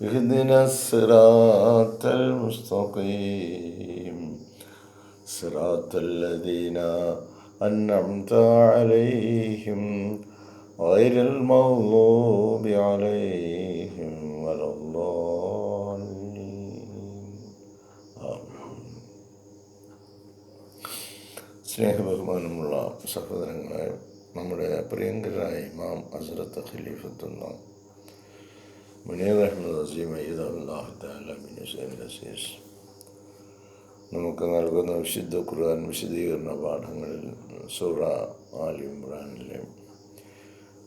اهدنا الصراط المستقيم صراط الذين أنعمت عليهم غير المغضوب عليهم ولا الضالين آمين സ്നേഹബഹുമാനമുള്ള സഹോദരങ്ങളെ നമ്മുടെ പ്രിയങ്കരായ ഇമാം അസറത്ത് ഖലീഫത്തുള്ള മുനീർ അഹമ്മദ് അസീം അയ്യദാഹുസീസ് നമുക്ക് നൽകുന്ന വിശുദ്ധ ഖുർആൻ വിശദീകരണ പാഠങ്ങളിൽ സൂറ ആലി ഇമ്രാനിലെ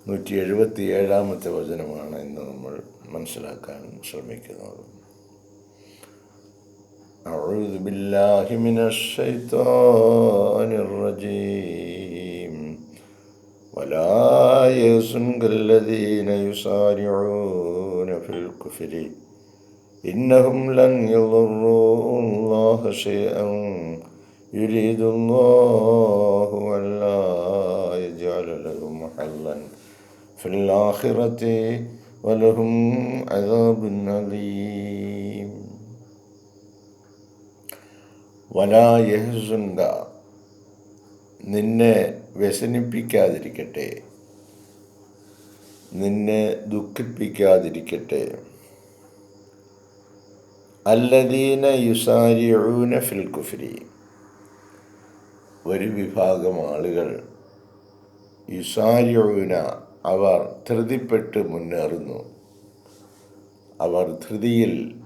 നൂറ്റി എഴുപത്തി ഏഴാമത്തെ വചനമാണ് ഇന്ന് നമ്മൾ മനസ്സിലാക്കാൻ ശ്രമിക്കുന്നത് أعوذ بالله من الشيطان الرجيم ولا يحزنك الذين يسارعون في الكفر إنهم لن يضروا الله شيئا يريد الله ألا يجعل لهم حظا في الآخرة ولهم عذاب أليم വലായഹസുണ്ട നിന്നെ വ്യസനിപ്പിക്കാതിരിക്കട്ടെ നിന്നെ ദുഃഖിപ്പിക്കാതിരിക്കട്ടെ. അല്ലദീന യുസാരിഊന ഫിൽ കുഫരി. ഒരു വിഭാഗം ആളുകൾ യുസാരിഊന അവർ ധൃതിപ്പെട്ട് മുന്നേറുന്നു. അവർ ധൃതിയിൽ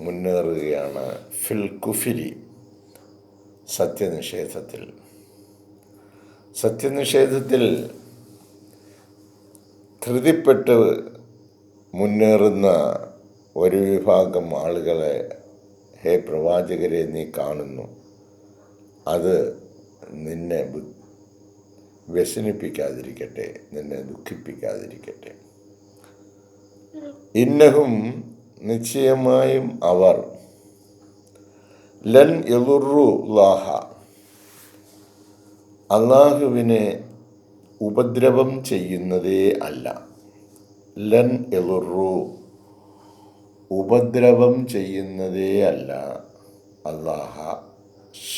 മുന്നേറുകയാണ് ഫിൽ കുഫിരി സത്യനിഷേധത്തിൽ. സത്യനിഷേധത്തിൽ ധൃതിപ്പെട്ട് മുന്നേറുന്ന ഒരു വിഭാഗം ആളുകളെ ഹേ പ്രവാചകരെ നീ കാണുന്നു. അത് നിന്നെ വ്യസനിപ്പിക്കാതിരിക്കട്ടെ നിന്നെ ദുഃഖിപ്പിക്കാതിരിക്കട്ടെ. ഇന്നഹും നിശ്ചയമായും അവർ ലൻ എളുറു ലാഹ അള്ളാഹുവിനെ ഉപദ്രവം ചെയ്യുന്നതേ അല്ല. ലൻ എളുറു. ഉപദ്രവം ചെയ്യുന്നതേ അല്ല. അള്ളാഹ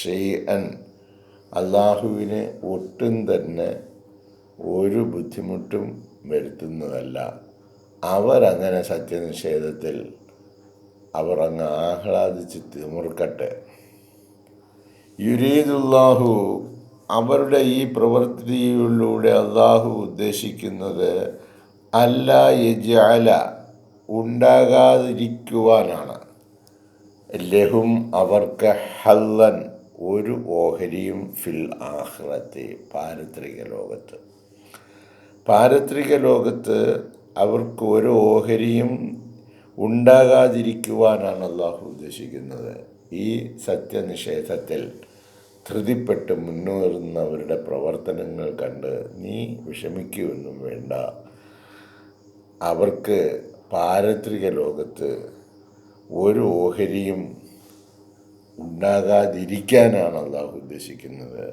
ഷെയ്അൻ അള്ളാഹുവിനെ ഒട്ടും തന്നെ ഒരു ബുദ്ധിമുട്ടും വരുത്തുന്നതല്ല. അവരങ്ങനെ സത്യനിഷേധത്തിൽ അവർ അങ്ങ് ആഹ്ലാദിച്ച് തിമിർക്കട്ടെ യുരീദുല്ലാഹു അവരുടെ ഈ പ്രവൃത്തിയിലൂടെ അള്ളാഹു ഉദ്ദേശിക്കുന്നത് അല്ല യജാല ഉണ്ടാകാതിരിക്കുവാനാണ്. ലഹും അവർക്ക് ഹല്ലൻ ഒരു ഓഹരിയും ഫിൽ ആഹ്റത്തെ പാരത്രിക ലോകത്ത്. പാരത്രിക ലോകത്ത് അവർക്ക് ഒരു ഓഹരിയും ഉണ്ടാകാതിരിക്കുവാനാണ് അള്ളാഹു ഉദ്ദേശിക്കുന്നത്. ഈ സത്യനിഷേധത്തിൽ ധൃതിപ്പെട്ട് മുന്നേറുന്നവരുടെ പ്രവർത്തനങ്ങൾ കണ്ട് നീ വിഷമിക്കുമെന്നും വേണ്ട. അവർക്ക് പാരത്രിക ലോകത്ത് ഒരു ഓഹരിയും ഉണ്ടാകാതിരിക്കാനാണ് അള്ളാഹു ഉദ്ദേശിക്കുന്നത്.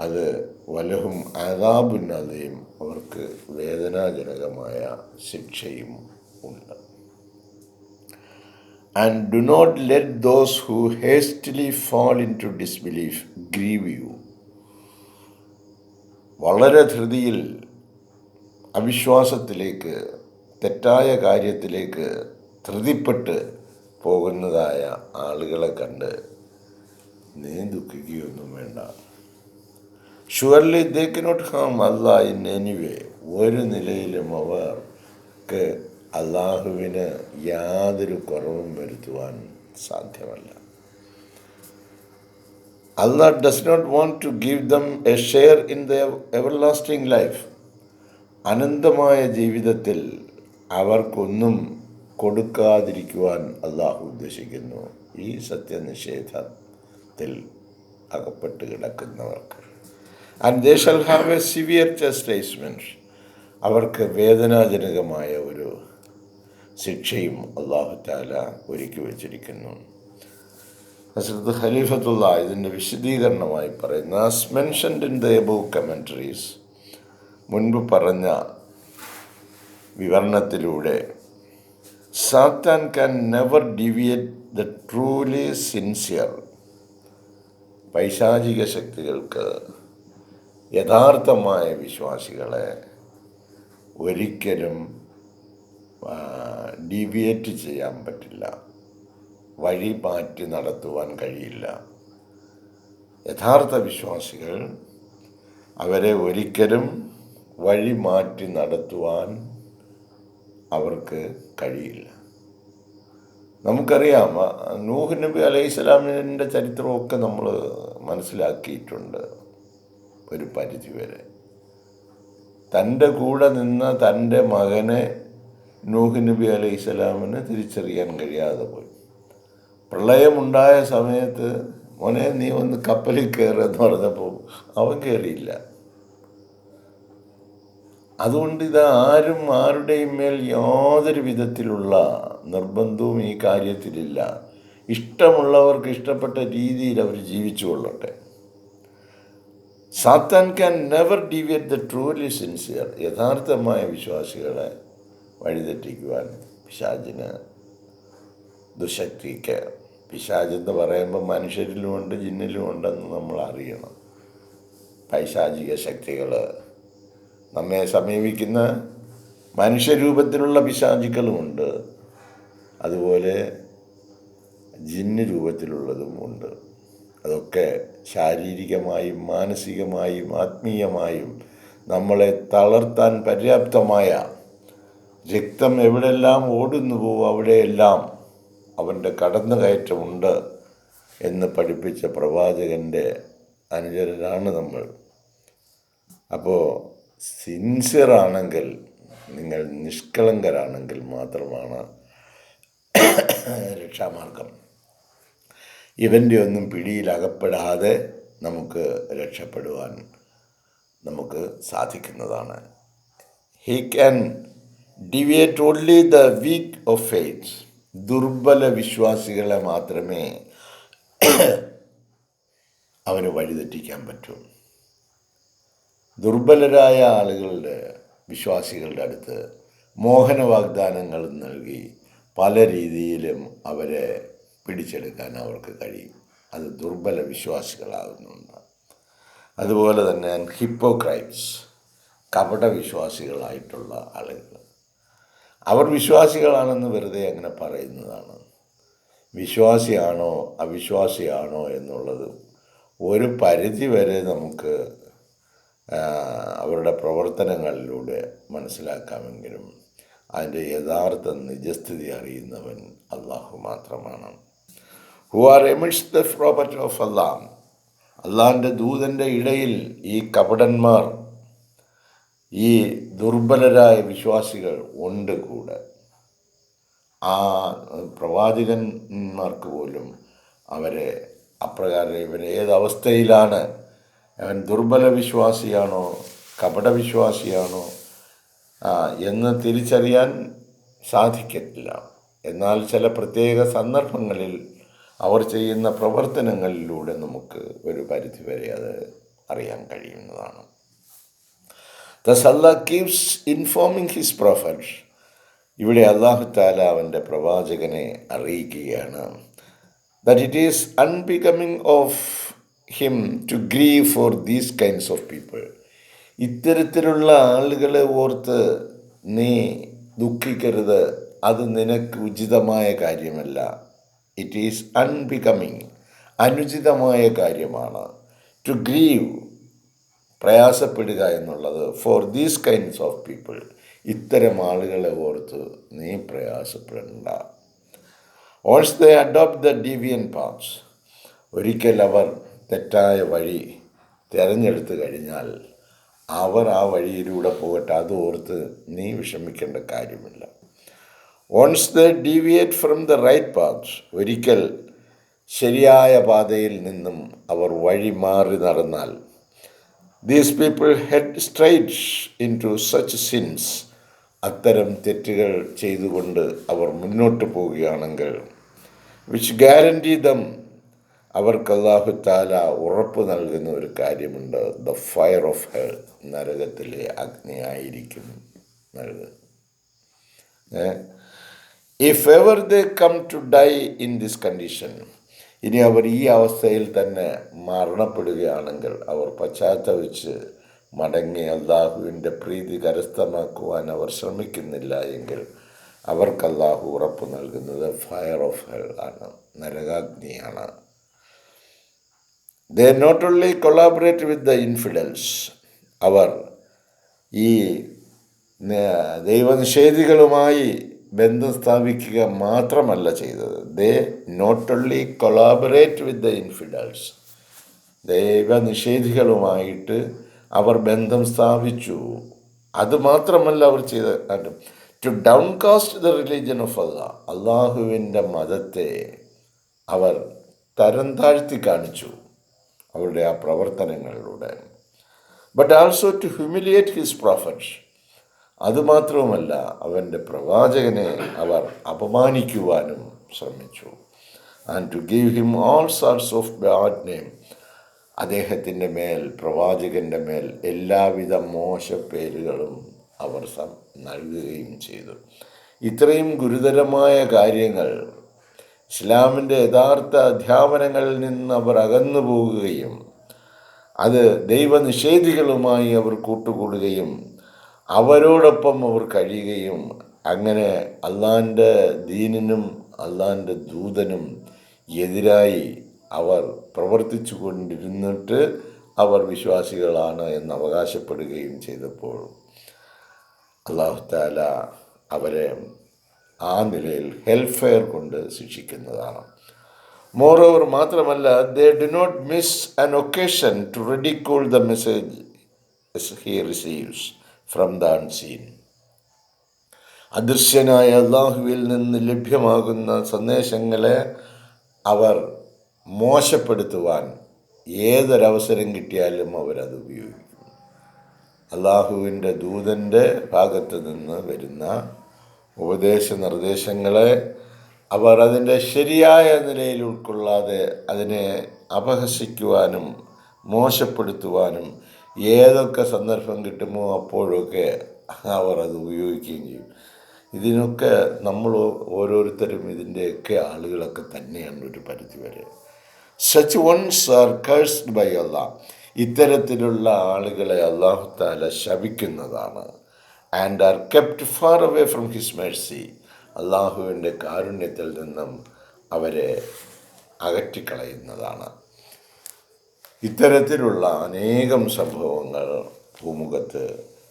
അത് വലഹും അതാബുന്നതയും അവർക്ക് വേദനാജനകമായ ശിക്ഷയും ഉണ്ട്. And do not let those who hastily fall into disbelief grieve you വളരെ ധൃതിയിൽ അവിശ്വാസത്തിലേക്ക് തെറ്റായ കാര്യത്തിലേക്ക് ധൃതിപ്പെട്ട് പോകുന്നതായ ആളുകളെ കണ്ട് നീ ദുഃഖിക്കുകയൊന്നും വേണ്ട. Surely they cannot harm Allah in anyway ഒരു നിലയിലും അവർക്ക് അള്ളാഹുവിന് യാതൊരു കുറവും വരുത്തുവാൻ സാധ്യമല്ല. Allah does not not to give them a share in the ever lasting life അനന്തമായ ജീവിതത്തിൽ അവർക്കൊന്നും കൊടുക്കാതിരിക്കുവാൻ അള്ളാഹു ഉദ്ദേശിക്കുന്നു. ഈ സത്യനിഷേധത്തിൽ അകപ്പെട്ട് കിടക്കുന്നവർക്ക്. And they shall have a severe chest അവർക്ക് വേദനാജനകമായ ഒരു ശിക്ഷയും അള്ളാഹു താല ഒരുക്കി വച്ചിരിക്കുന്നു. ഹസ്രത്ത് ഖലീഫത്തുള്ള ഇതിന്റെ വിശദീകരണമായി പറയുന്ന. As mentioned in the above commentaries മുൻപ് പറഞ്ഞ വിവരണത്തിലൂടെ Satan can never deviate the truly sincere പൈശാചിക ശക്തികൾക്ക് യഥാർത്ഥമായ വിശ്വാസികളെ ഒരിക്കലും ഡീവിയേറ്റ് ചെയ്യാൻ പറ്റില്ല. വഴി മാറ്റി നടത്തുവാൻ കഴിയില്ല. യഥാർത്ഥ വിശ്വാസികൾ അവരെ ഒരിക്കലും വഴി മാറ്റി നടത്തുവാൻ അവർക്ക് കഴിയില്ല. നമുക്കറിയാം നൂഹ് നബി അലൈഹി സ്വലാമിന്റെ ചരിത്രമൊക്കെ നമ്മൾ മനസ്സിലാക്കിയിട്ടുണ്ട് ഒരു പരിധിവരെ. തന്റെ കൂടെ നിന്ന് തന്റെ മകനെ നൂഹ് നബി അലൈഹി സ്വലാമിന് തിരിച്ചറിയാൻ കഴിയാതെ പോയി. പ്രളയമുണ്ടായ സമയത്ത് മോനെ നീ ഒന്ന് കപ്പലിൽ കയറുമെന്ന് പറഞ്ഞപ്പോൾ അവൻ കയറിയില്ല. അതുകൊണ്ട് ഇത് ആരും ആരുടെയും മേൽ യാതൊരു വിധത്തിലുള്ള നിർബന്ധവും ഈ കാര്യത്തിലില്ല. ഇഷ്ടമുള്ളവർക്ക് ഇഷ്ടപ്പെട്ട രീതിയിൽ അവർ ജീവിച്ചു കൊള്ളട്ടെ. Satan can never deviate the truly sincere യഥാർത്ഥമായ വിശ്വാസികളെ വഴിതെറ്റിക്കുവാൻ പിശാചിന് ദുശക്തിക്ക്. പിശാചെന്ന് പറയുമ്പോൾ മനുഷ്യരിലുമുണ്ട് ജിന്നിലുമുണ്ടെന്ന് നമ്മൾ അറിയണം. പൈശാചിക ശക്തികൾ നമ്മെ സമീപിക്കുന്ന മനുഷ്യരൂപത്തിലുള്ള പിശാചുക്കളുമുണ്ട് അതുപോലെ ജിന്ന് രൂപത്തിലുള്ളതും ഉണ്ട്. അതൊക്കെ ശാരീരികമായും മാനസികമായും ആത്മീയമായും നമ്മളെ തളർത്താൻ പര്യാപ്തമായ രക്തം എവിടെല്ലാം ഓടുന്നുവോ അവിടെയെല്ലാം അവന്റെ കടന്നുകയറ്റമുണ്ട് എന്ന് പഠിപ്പിച്ച പ്രവാചകന്റെ അനുചരരാണ് നമ്മൾ. അപ്പോൾ സിൻസിയറാണെങ്കിൽ നിങ്ങൾ നിഷ്കളങ്കരാണെങ്കിൽ മാത്രമാണ് രക്ഷാമാർഗം. ഇവന്റെ ഒന്നും പിടിയിലകപ്പെടാതെ നമുക്ക് രക്ഷപ്പെടുവാൻ നമുക്ക് സാധിക്കുന്നതാണ്. He can deviate only the weak of faith ദുർബല വിശ്വാസികളെ മാത്രമേ അവന് വഴിതെറ്റിക്കാൻ പറ്റൂ. ദുർബലരായ ആളുകളുടെ വിശ്വാസികളുടെ അടുത്ത് മോഹന വാഗ്ദാനങ്ങൾ നൽകി പല രീതിയിലും അവരെ പിടിച്ചെടുക്കാൻ അവർക്ക് കഴിയും. അത് ദുർബല വിശ്വാസികളാകുന്നുണ്ട്. അതുപോലെ തന്നെ ഹിപ്പോക്രൈറ്റ്സ് കപട വിശ്വാസികളായിട്ടുള്ള ആളുകൾ. അവർ വിശ്വാസികളാണെന്ന് വെറുതെ അങ്ങനെ പറയുന്നതാണ്. വിശ്വാസിയാണോ അവിശ്വാസിയാണോ എന്നുള്ളത് ഒരു പരിധി വരെ നമുക്ക് അവരുടെ പ്രവർത്തനങ്ങളിലൂടെ മനസ്സിലാക്കാമെങ്കിലും അതിന്റെ യഥാർത്ഥ നിജസ്ഥിതി അറിയുന്നവൻ അള്ളാഹു മാത്രമാണ്. Who are amidst the property of Allah അള്ളാഹിന്റെ ദൂതന്റെ ഇടയിൽ ഈ കപടന്മാർ ഈ ദുർബലരായ വിശ്വാസികൾ ഉണ്ട് കൂടെ. ആ പ്രവാചകന്മാർക്ക് പോലും അവരെ അപ്രകാരം ഇവൻ ഏതവസ്ഥയിലാണ് അവൻ ദുർബല വിശ്വാസിയാണോ? കപട വിശ്വാസിയാണോ? എന്ന് തിരിച്ചറിയാൻ സാധിക്കത്തില്ല. എന്നാൽ ചില പ്രത്യേക സന്ദർഭങ്ങളിൽ അവർ ചെയ്യുന്ന പ്രവർത്തനങ്ങളിലൂടെ നമുക്ക് ഒരു പരിധിവരെ അത് അറിയാൻ കഴിയുന്നതാണ്. Thus Allah keeps informing his prophet ഇവിടെ അള്ളാഹു താല അവന്റെ പ്രവാചകനെ അറിയിക്കുകയാണ്. That it is unbecoming of him to grieve for these kinds of people ഇത്തരത്തിലുള്ള ആളുകളെ ഓർത്ത് നീ ദുഃഖിക്കരുത്. അത് നിനക്ക് ഉചിതമായ കാര്യമല്ല. ഇറ്റ് ഈസ് അൺബിക്കമിങ് അനുചിതമായ കാര്യമാണ്. ടു ഗ്രീവ് പ്രയാസപ്പെടുക എന്നുള്ളത് for these kinds of people ഇത്തരം ആളുകളെ ഓർത്ത് നീ പ്രയാസപ്പെടണ്ട. Once they adopt the deviant paths ഒരിക്കൽ അവർ തെറ്റായ വഴി തിരഞ്ഞെടുത്തു കഴിഞ്ഞാൽ അവർ ആ വഴിയിലൂടെ പോകട്ടെ അത് ഓർത്ത് നീ വിഷമിക്കേണ്ട കാര്യമില്ല. Once they deviate from the right paths ഒരിക്കൽ ശരിയായ പാതയിൽ നിന്നും അവർ വഴി മാറി നടന്നാൽ these people head straight into such sins അത്തരം തെറ്റുകൾ ചെയ്തുകൊണ്ട് അവർ മുന്നോട്ട് പോവുകയാണെങ്കിൽ വിച്ച് ഗ്യാരണ്ടി ദം അവർക്ക് അള്ളാഹു താല ഉറപ്പ് നൽകുന്ന ഒരു കാര്യമുണ്ട്. ദ ഫയർ ഓഫ് ഹെൽ നരകത്തിലെ അഗ്നിയായിരിക്കും നൽകുന്നത് if ever they come to die in this condition ഇനി അവർ ഈ അവസ്ഥയിൽ തന്നെ മരണപ്പെടുകയാണെങ്കിൽ അവർ പശ്ചാത്തപിച്ച് മടങ്ങി അള്ളാഹുവിന്റെ പ്രീതി കരസ്ഥമാക്കുവാൻ അവർ ശ്രമിക്കുന്നില്ല എങ്കിൽ അവർക്ക് അള്ളാഹു ഉറപ്പ് നൽകുന്നത് ഫയർ ഓഫ് ഹെൽ ആണ് നരകാഗ്നിയാണ്. They not only collaborate with the infidels അവർ ഈ ദൈവനിഷേധികളുമായി ബന്ധം സ്ഥാപിക്കുക മാത്രമല്ല ചെയ്തത്. They not only collaborate with the infidels ദൈവനിഷേധികളുമായിട്ട് അവർ ബന്ധം സ്ഥാപിച്ചു. അത് മാത്രമല്ല അവർ ചെയ്ത to downcast the religion of Allah അള്ളാഹുവിന്റെ മതത്തെ അവർ തരം താഴ്ത്തി കാണിച്ചു അവരുടെ ആ പ്രവർത്തനങ്ങളിലൂടെ. But also to humiliate his prophet അതുമാത്രവുമല്ല അവന്റെ പ്രവാചകനെ അവർ അപമാനിക്കുവാനും ശ്രമിച്ചു. And to give him all sorts of bad name അദ്ദേഹത്തിന്റെ മേൽ പ്രവാചകന്റെ മേൽ എല്ലാവിധ മോശ പേരുകളും അവർ നൽകുകയും ചെയ്തു. ഇത്രയും ഗുരുതരമായ കാര്യങ്ങൾ ഇസ്ലാമിന്റെ യഥാർത്ഥ അധ്യാപനങ്ങളിൽ നിന്ന് അവർ അകന്നു പോകുകയും അത് ദൈവനിഷേധികളുമായി അവർ കൂട്ടുകൂടുകയും അവരോടൊപ്പം അവർ കഴിയുകയും അങ്ങനെ അള്ളാന്റെ ദീനിനും അള്ളാന്റെ ദൂതനും എതിരായി അവർ പ്രവർത്തിച്ചു കൊണ്ടിരുന്നിട്ട് അവർ വിശ്വാസികളാണ് എന്ന് അവകാശപ്പെടുകയും ചെയ്തപ്പോൾ അള്ളാഹുത്താല അവരെ ആ നിലയിൽ ഹെൽഫെയർ കൊണ്ട് ശിക്ഷിക്കുന്നതാണ്. മോറോവർ മാത്രമല്ല they do not miss an occasion to ridicule the message he receives from the unseen അദൃശ്യനായ അള്ളാഹുവിൽ നിന്ന് ലഭ്യമാകുന്ന സന്ദേശങ്ങളെ അവർ മോശപ്പെടുത്തുവാൻ ഏതൊരവസരം കിട്ടിയാലും അവരത് ഉപയോഗിക്കും അള്ളാഹുവിന്റെ ദൂതന്റെ ഭാഗത്ത് നിന്ന് വരുന്ന ഉപദേശ നിർദ്ദേശങ്ങളെ അവർ അതിന്റെ ശരിയായ നിലയിൽ ഉൾക്കൊള്ളാതെ അതിനെ അപഹസിക്കുവാനും മോശപ്പെടുത്തുവാനും ഏതൊക്കെ സന്ദർഭം കിട്ടുമോ അപ്പോഴൊക്കെ അവർ അത് ഉപയോഗിക്കുകയും ചെയ്യും. ഇതിനൊക്കെ നമ്മൾ ഓരോരുത്തരും ഇതിന്റെയൊക്കെ ആളുകളൊക്കെ തന്നെയാണ് ഒരു പരിധി വരെ. Such ones are cursed by Allah ഇത്തരത്തിലുള്ള ആളുകളെ അള്ളാഹു താല ശപിക്കുന്നതാണ്. And are kept far away from his mercy അള്ളാഹുവിന്റെ കാരുണ്യത്തിൽ നിന്നും അവരെ അകറ്റിക്കളയുന്നതാണ്. ഇത്തരത്തിലുള്ള അനേകം സംഭവങ്ങൾ ഭൂമുഖത്ത്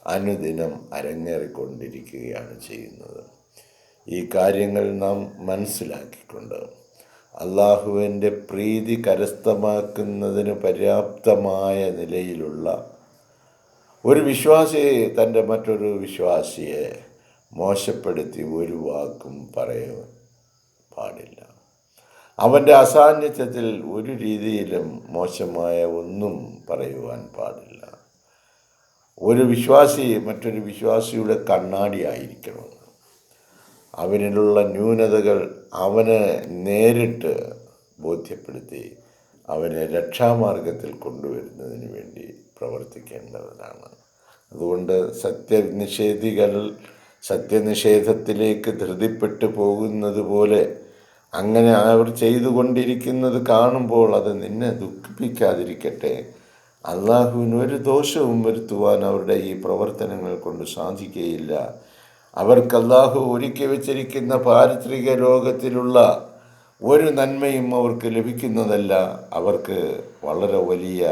അനുദിനം അരങ്ങേറിക്കൊണ്ടിരിക്കുകയാണ് ചെയ്യുന്നത്. ഈ കാര്യങ്ങൾ നാം മനസ്സിലാക്കിക്കൊണ്ട് അള്ളാഹുവിന്റെ പ്രീതി കരസ്ഥമാക്കുന്നതിന് പര്യാപ്തമായ നിലയിലുള്ള ഒരു വിശ്വാസി തന്റെ മറ്റൊരു വിശ്വാസിയെ മോശപ്പെടുത്തി ഒരു വാക്കും പറയാൻ പാടില്ല. അവന്റെ അസാന്നിധ്യത്തിൽ ഒരു രീതിയിലും മോശമായ ഒന്നും പറയുവാൻ പാടില്ല. ഒരു വിശ്വാസി മറ്റൊരു വിശ്വാസിയുടെ കണ്ണാടിയായിരിക്കണം അവനിലുള്ള ന്യൂനതകൾ അവനെ നേരിട്ട് ബോധ്യപ്പെടുത്തി അവനെ രക്ഷാമാർഗത്തിൽ കൊണ്ടുവരുന്നതിന് വേണ്ടി പ്രവർത്തിക്കേണ്ടവരാണ് അതുകൊണ്ട് സത്യനിഷേധികൾ സത്യനിഷേധത്തിലേക്ക് ധൃതിപ്പെട്ടു പോകുന്നത് പോലെ അങ്ങനെ അവർ ചെയ്തുകൊണ്ടിരിക്കുന്നത് കാണുമ്പോൾ അത് നിന്നെ ദുഃഖിപ്പിക്കാതിരിക്കട്ടെ. അള്ളാഹുവിന് ഒരു ദോഷവും വരുത്തുവാൻ അവരുടെ ഈ പ്രവർത്തനങ്ങൾ കൊണ്ട് സാധിക്കുകയില്ല. അവർക്ക് അള്ളാഹു ഒരുക്കി വച്ചിരിക്കുന്ന പാരിത്രിക ലോകത്തിലുള്ള ഒരു നന്മയും അവർക്ക് ലഭിക്കുന്നതല്ല. അവർക്ക് വളരെ വലിയ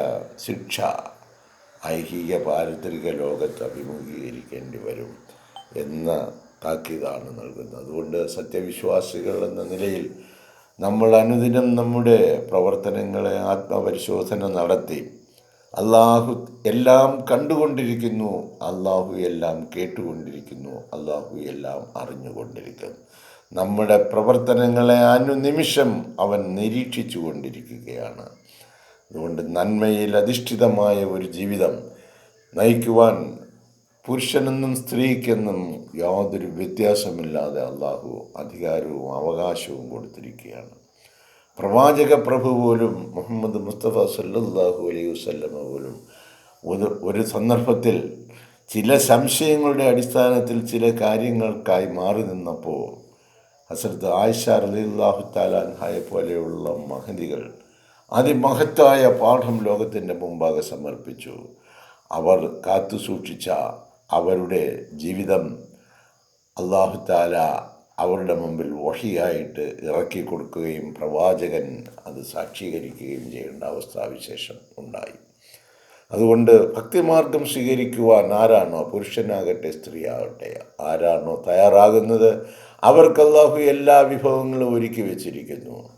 ശിക്ഷ. ഐഹിക പാരിത്രിക ലോകത്ത് അഭിമുഖീകരിക്കേണ്ടി വരും എന്ന താക്കീതാണ് നൽകുന്നത്. അതുകൊണ്ട് സത്യവിശ്വാസികൾ എന്ന നിലയിൽ നമ്മൾ അനുദിനം നമ്മുടെ പ്രവർത്തനങ്ങളെ ആത്മപരിശോധന നടത്തി അള്ളാഹു എല്ലാം കണ്ടുകൊണ്ടിരിക്കുന്നു അള്ളാഹു എല്ലാം കേട്ടുകൊണ്ടിരിക്കുന്നു അള്ളാഹു എല്ലാം അറിഞ്ഞുകൊണ്ടിരിക്കുന്നു. നമ്മുടെ പ്രവർത്തനങ്ങളെ അനുനിമിഷം അവൻ നിരീക്ഷിച്ചു കൊണ്ടിരിക്കുകയാണ് അതുകൊണ്ട് നന്മയിൽ അധിഷ്ഠിതമായ ഒരു ജീവിതം നയിക്കുവാൻ പുരുഷനെന്നും സ്ത്രീക്കെന്നും യാതൊരു വ്യത്യാസമില്ലാതെ അള്ളാഹു അധികാരവും അവകാശവും കൊടുത്തിരിക്കുകയാണ്. പ്രവാചക പ്രഭു പോലും മുഹമ്മദ് മുസ്തഫ സല്ലാഹു അലൈഹി വസ്ല്ലമ പോലും ഒരു ഒരു സന്ദർഭത്തിൽ ചില സംശയങ്ങളുടെ അടിസ്ഥാനത്തിൽ ചില കാര്യങ്ങൾക്കായി മാറി നിന്നപ്പോൾ ഹസരത്ത് ആയിഷ റളിയല്ലാഹു താലാൻഹായെ പോലെയുള്ള മഹതികൾ അതിമഹത്തായ പാഠം ലോകത്തിന്റെ മുമ്പാകെ സമർപ്പിച്ചു. അവർ കാത്തു സൂക്ഷിച്ച അവരുടെ ജീവിതം അള്ളാഹു താല അവരുടെ മുമ്പിൽ വഹിയായിട്ട് ഇറക്കി കൊടുക്കുകയും പ്രവാചകൻ അത് സാക്ഷീകരിക്കുകയും ചെയ്യേണ്ട അവസ്ഥാവിശേഷം ഉണ്ടായി. അതുകൊണ്ട് ഭക്തിമാർഗം സ്വീകരിക്കുവാൻ ആരാണോ പുരുഷനാകട്ടെ സ്ത്രീ ആകട്ടെ ആരാണോ തയ്യാറാകുന്നത് അവർക്ക് എല്ലാ വിഭവങ്ങളും ഒരുക്കി വെച്ചിരിക്കുന്നു.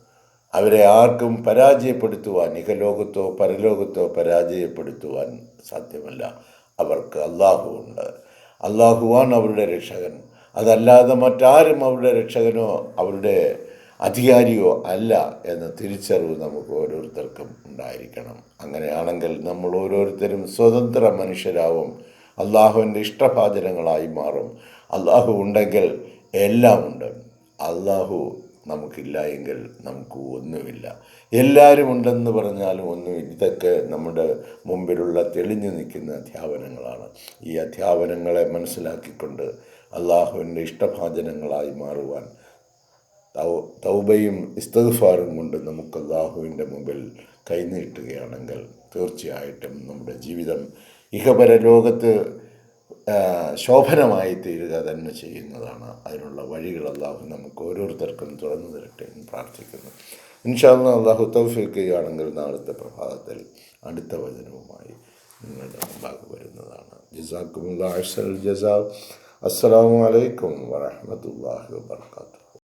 അവരെ ആർക്കും പരാജയപ്പെടുത്തുവാൻ ഇഹലോകത്തോ പരലോകത്തോ പരാജയപ്പെടുത്തുവാൻ സാധ്യമല്ല. അവർക്ക് അള്ളാഹുവുണ്ട് അള്ളാഹുവാൻ അവരുടെ രക്ഷകൻ. അതല്ലാതെ മറ്റാരും അവരുടെ രക്ഷകനോ അവരുടെ അധികാരിയോ അല്ല എന്ന തിരിച്ചറിവ് നമുക്ക് ഓരോരുത്തർക്കും ഉണ്ടായിരിക്കണം. അങ്ങനെയാണെങ്കിൽ നമ്മൾ ഓരോരുത്തരും സ്വതന്ത്ര മനുഷ്യരാവും. അള്ളാഹുവിന്റെ ഇഷ്ടഭാചനങ്ങളായി മാറും. അള്ളാഹു ഉണ്ടെങ്കിൽ എല്ലാം ഉണ്ട്. അള്ളാഹു നമുക്കില്ല എങ്കിൽ നമുക്ക് ഒന്നുമില്ല. എല്ലാവരും ഉണ്ടെന്ന് പറഞ്ഞാലും ഒന്നും ഇതൊക്കെ നമ്മുടെ മുമ്പിലുള്ള തെളിഞ്ഞു നിൽക്കുന്ന അധ്യാപനങ്ങളാണ്. ഈ അധ്യാപനങ്ങളെ മനസ്സിലാക്കിക്കൊണ്ട് അള്ളാഹുവിന്റെ ഇഷ്ടഭാചനങ്ങളായി മാറുവാൻ തൗബയും ഇസ്തഫാറും കൊണ്ട് നമുക്ക് അള്ളാഹുവിന്റെ മുമ്പിൽ കൈനീട്ടുകയാണെങ്കിൽ തീർച്ചയായിട്ടും നമ്മുടെ ജീവിതം ഇഹപര ലോകത്ത് ശോഭനമായി തീരുക തന്നെ ചെയ്യുന്നതാണ്. അതിനുള്ള വഴികൾ നമുക്ക് ഓരോരുത്തർക്കും തുറന്നു തരട്ടെ എന്ന് പ്രാർത്ഥിക്കുന്നു. ഇൻഷാല്ല അള്ളാഹു തൗഫിക്കുകയാണെങ്കിൽ നാളത്തെ പ്രഭാതത്തിൽ അടുത്ത വചനവുമായി നിങ്ങളുടെ മുമ്പാകെ വരുന്നതാണ്. ജസാക്കുമുള്ള അഷൽ ജസാ. അസ്സലാമു അലൈക്കും വറഹമത്തല്ലാഹി വാത്തു